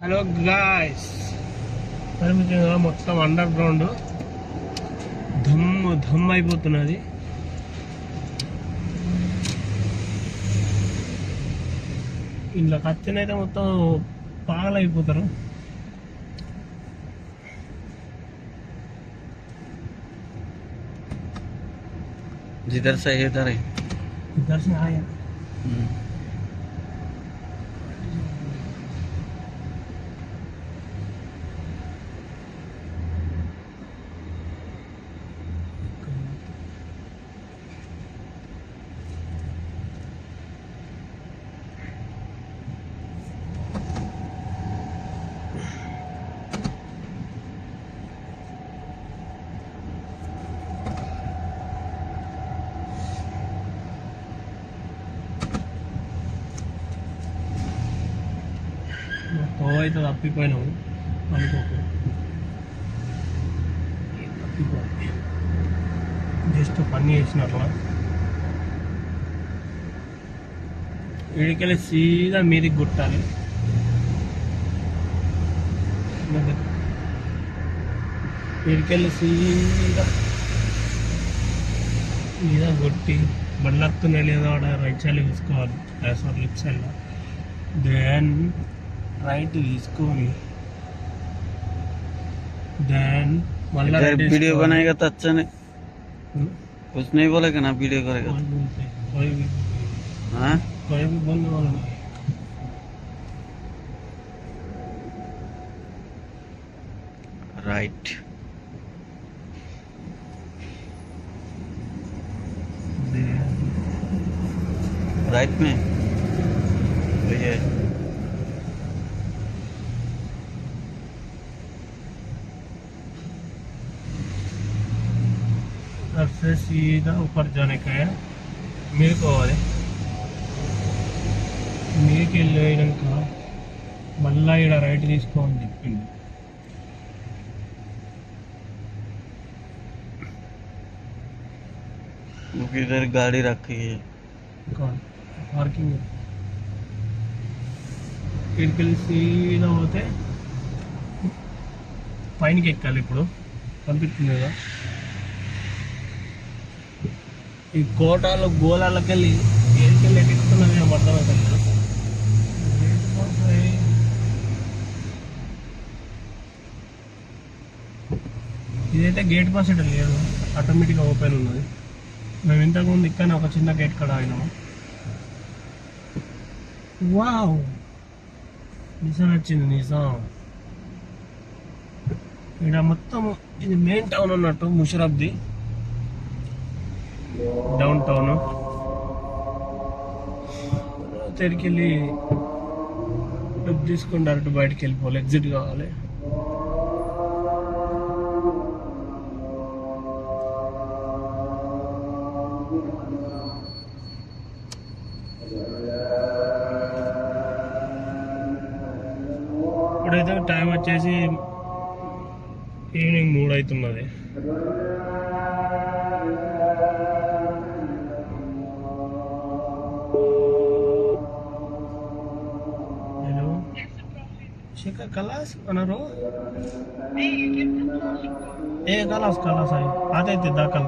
Hello guys పరిమితంగా మొత్తం underground ధమ్ ధమ్ అయిపోతున్నది ఇంట్లో కత్తినైతే మొత్తం పాగలైపోతారు जिधर से है इधर है इधर से आया అయితే తప్పిపోయినావు అనుకోకు. జస్ట్ పని చేసినట్లా వీడికెళ్ళి సీదా మీదికి గుట్టాలి. వీడికెళ్ళి సీదా మీద కొట్టి బండ్లత్తున్నాయి లేదా రైట్ సైడ్ చూసుకోవాలి. Sorry left side then right video बनाएगा तो अच्छा नहीं। कुछ नहीं बोलेगा ना वीडियो करेगा। राइट हाँ? भी में? तो भैया अब से सीधा ऊपर जाने का है मेरे को वाले మీకు వెళ్ళినాక మళ్ళా ఇక్కడ రైట్ తీసుకోమని చెప్పింది वो इधर गाड़ी रखी है పార్కింగ్ ఇక్కడికి వెళ్ళి సీదా పోతే పైనకి ఎక్కాలి ఇప్పుడు కనిపిస్తుంది కదా ఈ కోటాలు గోళాలకు వెళ్ళి ఏడికి వెళ్ళి ఎక్కుతున్నది ఏమో అర్థమవుతుంది ఇదైతే గేట్ పాస్ ఇటు లేదు. ఆటోమేటిక్గా ఓపెన్ ఉన్నది. మేము ఇంతకుముందు ఇక్కడ ఒక చిన్న గేట్ కాడ ఆగినాము. వావ్! నిజం వచ్చింది నిజం. ఇక్కడ మొత్తం ఇది మెయిన్ టౌన్ అన్నట్టు ముషరబ్ది డౌన్ టౌన్ తిరిగి వెళ్ళి డబ్బు తీసుకుని డైరెక్ట్ బయటకు వెళ్ళిపోవాలి ఎగ్జిట్ కావాలి. ఇప్పుడైతే టైం వచ్చేసి ఈవినింగ్ మూడు అవుతున్నది. شكا خلاص انا رو ايه خلاص خلاص هاي عطيتي داخل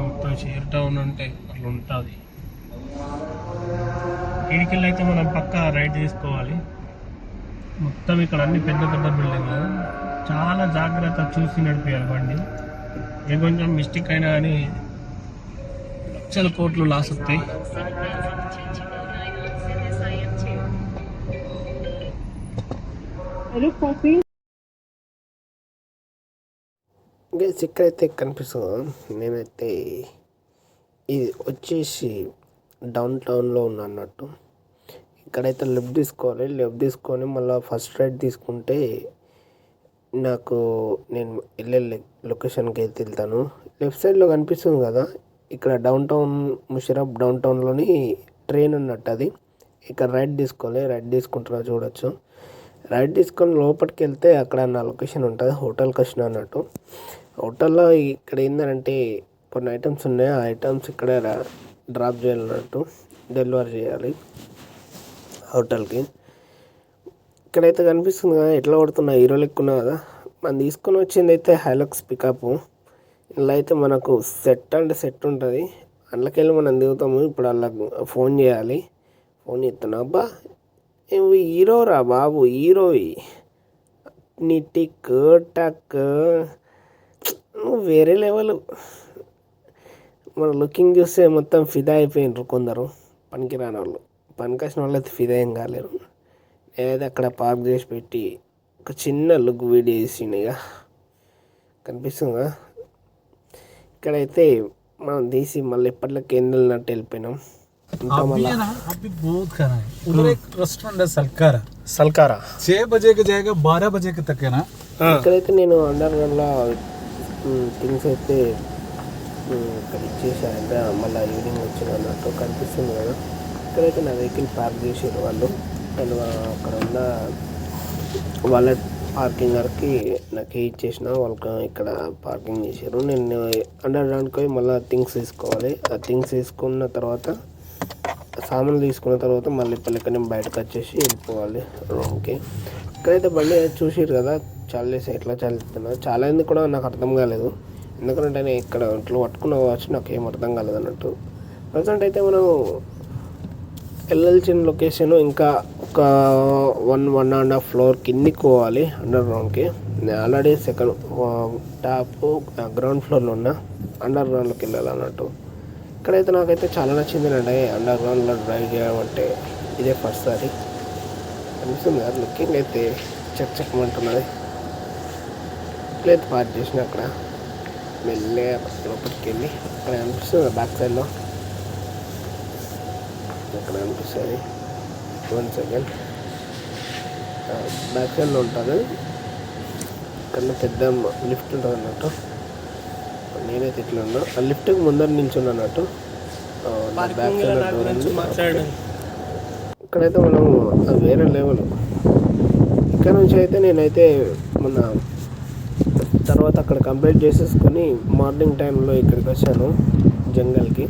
మొత్తం షేర్ టౌన్ అంటే అట్లా ఉంటుంది. ఇడికెళ్ళి అయితే మనం పక్క రైడ్ తీసుకోవాలి. మొత్తం ఇక్కడ అన్ని పెద్ద పెద్ద బిల్డింగ్ చాలా జాగ్రత్త చూసి నడిపేయాలి బండి. ఏ కొంచెం మిస్టేక్ అయినా కానీ లక్షల కోట్లు లాస్ వస్తాయి. గైస్ ఇక్కడైతే కనిపిస్తుంది? నేనైతే ఇది వచ్చేసి డౌన్ టౌన్లో ఉన్నా అన్నట్టు. ఇక్కడైతే లెఫ్ట్ తీసుకోవాలి. లెఫ్ట్ తీసుకొని మళ్ళీ ఫస్ట్ రైట్ తీసుకుంటే నాకు నేను వెళ్ళే లొకేషన్కి అయితే వెళ్తాను. లెఫ్ట్ సైడ్లో కనిపిస్తుంది కదా ఇక్కడ డౌన్ టౌన్ ముషరఫ్ డౌన్ టౌన్లోని ట్రైన్ ఉన్నట్టు అది. ఇక్కడ రైట్ తీసుకోవాలి రైట్ తీసుకుంటున్నా చూడొచ్చు. రైట్ తీసుకొని లోపలికి వెళ్తే అక్కడ నా లొకేషన్ ఉంటుంది హోటల్కి వచ్చిన అన్నట్టు. హోటల్లో ఇక్కడ ఏంటంటే కొన్ని ఐటమ్స్ ఉన్నాయి ఆ ఐటమ్స్ ఇక్కడ డ్రాప్ చేయాలన్నట్టు డెలివరీ చేయాలి హోటల్కి. ఇక్కడైతే కనిపిస్తుంది కదా ఎట్లా కొడుతున్నా హీరో లెక్కున్నా కదా. మనం తీసుకొని వచ్చింది అయితే హైలక్స్ పికప్ ఇలా అయితే మనకు సెట్ అంటే సెట్ ఉంటుంది. అందులోకెళ్ళి మనం దిగుతాము. ఇప్పుడు అలా ఫోన్ చేయాలి. ఫోన్ చేస్తున్నా అబ్బా నువ్వు హీరోరా బాబు హీరోయి నీ టిక్ టక్. నువ్వు వేరే లెవెల్. మన లుకింగ్ చూస్తే మొత్తం ఫిదా అయిపోయినారు కొందరు. పనికిరాని వాళ్ళు. పనికొచ్చిన వాళ్ళు అయితే ఫిదా ఏం కాలేరు. నేనైతే అక్కడ పార్క్ చేసి పెట్టి ఒక చిన్న లుక్ వీడియో తీసిండు ఇక కనిపిస్తుందా ఇక్కడైతే మనం తీసి మళ్ళీ ఎప్పటిలోకి ఏం వెళ్ళినట్టు వెళ్ళిపోయినాం ఇంకా अभी మళ్ళీ है ना अभी बहुत खाना है उधर एक रेस्टोरेंट है सलकारा సల్కారా छह बजे के जाएगा बारह बजे के तक है ना ఇక్కడైతే నేను అండర్ గ్రౌండ్లో థింగ్స్ అయితే ఉమ్, ఇక్కడ ఇచ్చేసాను అంటే మళ్ళీ ఈవినింగ్ వచ్చిన అన్నట్టు కనిపిస్తుంది కదా ఇక్కడైతే నా వెహికల్ పార్క్ చేసారు వాళ్ళు నేను అక్కడ ఉన్న వాళ్ళ పార్కింగ్ గారికి నాకు ఇచ్చేసిన వాళ్ళకి ఇక్కడ పార్కింగ్ చేశారు. నేను అండర్ గ్రౌండ్కి పోయి మళ్ళీ థింగ్స్ తీసుకోవాలి ఆ థింగ్స్ తీసుకున్న తర్వాత సామాన్లు తీసుకున్న తర్వాత మళ్ళీ పిల్లకనే బయటకు వచ్చేసి వెళ్ళిపోవాలి రూమ్కి ఇక్కడైతే బండి చూసారు కదా చల్లేసి ఎట్లా చల్లుతున్నా చాలా మంది కూడా నాకు అర్థం కాలేదు. ఎందుకంటే నేను ఇక్కడ ఇంట్లో పట్టుకున్న వచ్చి నాకు ఏం అర్థం కాలేదు అన్నట్టు. ప్రజెంట్ అయితే మనం వెళ్ళాల్సిన లొకేషన్ ఇంకా ఒక one one and half floor కిందికి పోవాలి అండర్ గ్రౌండ్కి. నేను ఆల్రెడీ సెకండ్ టాప్ గ్రౌండ్ ఫ్లోర్లో ఉన్న అండర్ గ్రౌండ్లోకి వెళ్ళాలి అన్నట్టు ఇక్కడైతే నాకైతే చాలా నచ్చింది అండి అండర్ గ్రౌండ్లో డ్రైవ్ చేయడం అంటే ఇదే ఫస్ట్ సారి. అనిపిస్తుంది కదా లుకింగ్ అయితే చెక్ చెక్కమంటున్నది ఇట్లయితే పార్క్ చేసిన అక్కడ. మెల్లగా లోపలికి వెళ్ళి అక్కడ అనిపిస్తుంది బ్యాక్ సైడ్లో. అక్కడ అనిపిస్తుంది. వన్ సెకండ్ బ్యాక్ సైడ్లో ఉంటుంది. ఇక్కడ పెద్ద లిఫ్ట్ ఉంటుంది అన్నట్టు. నేనైతే ఇట్లా ఉన్నా ఆ లిఫ్ట్కి ముందర నిల్చున్నా అన్నట్టు. Back side. ఇక్కడైతే మనం వేరే లెవెల్ ఇక్కడ నుంచి అయితే నేనైతే మొన్న తర్వాత అక్కడ కంప్లీట్ చేసేసుకొని మార్నింగ్ టైంలో ఇక్కడికి వచ్చాను జంగల్కి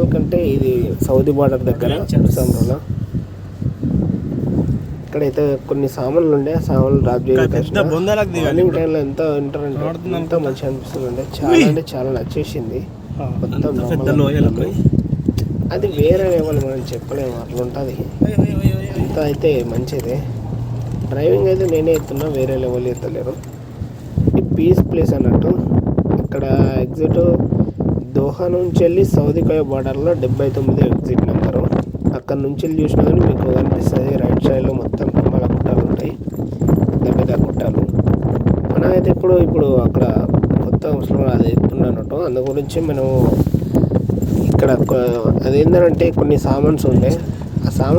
జంగల్ కంటే ఇది సౌదీ బార్డర్ దగ్గర సంబ్రోలో ఇక్కడైతే కొన్ని సామాన్లు ఉండే సామాన్లు డ్రాప్ చేయడానికి మార్నింగ్ టైంలో ఎంత వింటారంటే ఎంత మంచిగా అనిపిస్తుంది అంటే చాలా అంటే చాలా నచ్చేసింది. మొత్తం. అది వేరే లెవెల్ మనం చెప్పలేము అట్లా ఉంటుంది అంత అయితే మంచిదే. డ్రైవింగ్ అయితే నేనే ఎత్తున్నా వేరే లెవెల్ ఎత్తలేరు పీస్ ప్లేస్ అన్నట్టు. ఇక్కడ ఎగ్జిట్ దోహా నుంచి వెళ్ళి సౌదీ బార్డర్లో డెబ్బై తొమ్మిది ఎగ్జిట్ నెంబరు. అక్కడ నుంచి వెళ్ళి చూసినా కానీ మీకు కనిపిస్తుంది రైట్ సైడ్లో మొత్తం కమ్మల గుట్టాలు ఉంటాయి. పెద్ద పెద్ద గుట్టాలు. మనం అయితే ఇప్పుడు ఇప్పుడు అక్కడ కొత్త ముస్లిం అది ఎత్తున్నట్టు అందు గురించి మనం ఇక్కడ అదేంటంటే కొన్ని సామాన్స్ ఉండే. ఆ సామాన్